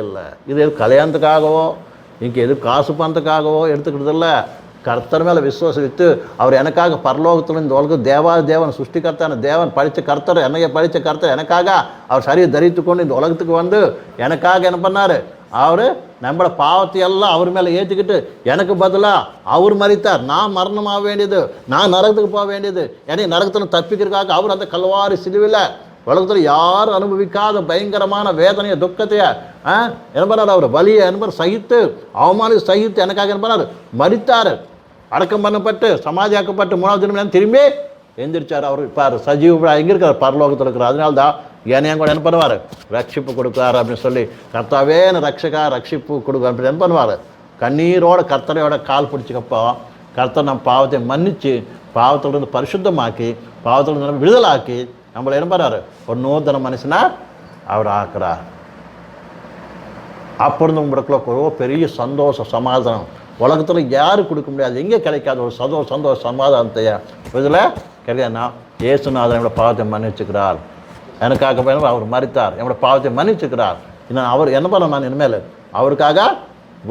இல்லை. இது எது கல்யாணத்துக்காகவோ இங்கே எது காசு பணத்துக்காகவோ எடுத்துக்கிறது இல்லை. கர்த்தர் மேலே விசுவாசித்து அவர் எனக்காக பரலோகத்தில் இந்த உலகம் தேவா தேவன் சுஷ்டிகர்த்தான தேவன் படித்த கர்த்தர் என்னைய படித்த கர்த்தர் எனக்காக அவர் சரியை தரித்து கொண்டு இந்த உலகத்துக்கு வந்து எனக்காக என்ன பண்ணார்? அவர் நம்மளை பாவத்தை எல்லாம் அவர் மேலே ஏற்றிக்கிட்டு எனக்கு பதிலாக அவர் மறித்தார் நான் மரணமாக வேண்டியது நான் நரகத்துக்கு போக வேண்டியது என்னை நரகத்தில் தப்பிக்கிறதுக்காக அவர் அந்த கல்வாரி சிலுவில் உலகத்தில் யாரும் அனுபவிக்காத பயங்கரமான வேதனையை துக்கத்தைய ஆ, என்ன பண்ணார் அவர்? வலியை என்பர் சகித்து அவமானம் சகித்து எனக்காக என்ன பண்ணார்? மறித்தார். அடக்கம் பண்ணப்பட்டு சமாதியாக்கப்பட்டு மூணாவது தினம் திரும்பி எந்திரிச்சார் அவர். இப்போ சஜீவ எங்கே இருக்கார்? பரலோகத்தில் இருக்கிறார். அதனால தான் என்னையும் கூட என்ன பண்ணுவார்? ரட்சிப்பு கொடுக்காரு அப்படின்னு சொல்லி கர்த்தாவே ரட்சகா ரட்சிப்பு கொடுக்கு அப்படின்னு என்ன பண்ணுவார்? கண்ணீரோட கர்த்தரையோட கால் பிடிச்சிக்கப்போ கர்த்தர் நம்ம பாவத்தை மன்னித்து பாவத்திலிருந்து பரிசுத்தமாக்கி பாவத்திலிருந்து நம்ம விடுதலாக்கி நம்மளை என்ன பண்ணுறாரு ஒரு நூதன மனுஷனா அவர் ஆக்குறார். அப்பொழுது உங்களுக்குள்ள ஒரு பெரிய சந்தோஷ சமாதானம். உலகத்தில் யாரும் கொடுக்க முடியாது எங்கே கிடைக்காத ஒரு சந்தோஷ சந்தோஷ சமாதானத்தை இதில் கிடையாதுன்னா இயேசுநாதன் என்னோட பாவத்தை மன்னிச்சுக்கிறார். எனக்காக வேணும் அவர் மறித்தார். என்னோட பாவத்தை மன்னிச்சுக்கிறார். இன்னும் அவர் என்ன பண்ண நான் இனிமேல்? அவருக்காக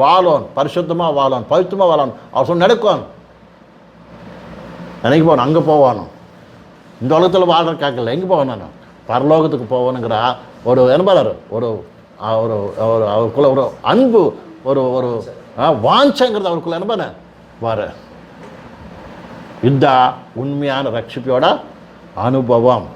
வாழோன் பரிசுத்தமாக வாழோன் பவித்தமாக வாழோன் அவர் சொன்ன நடக்கும். நினைக்க போகணும்? அங்கே போவானோ இந்த உலகத்தில் வாழ்கிற எங்கே போவேன் நான்? பரலோகத்துக்கு போகணுங்கிற ஒரு என்பார் ஒரு அஹ், ஒரு ஒரு அவருக்குள்ள ஒரு அன்பு ஒரு ஒரு வாஞ்சங்கிறது அவருக்குள்ள. என்ன வர. இதுதான் உண்மையான ரட்சிப்போட அனுபவம்.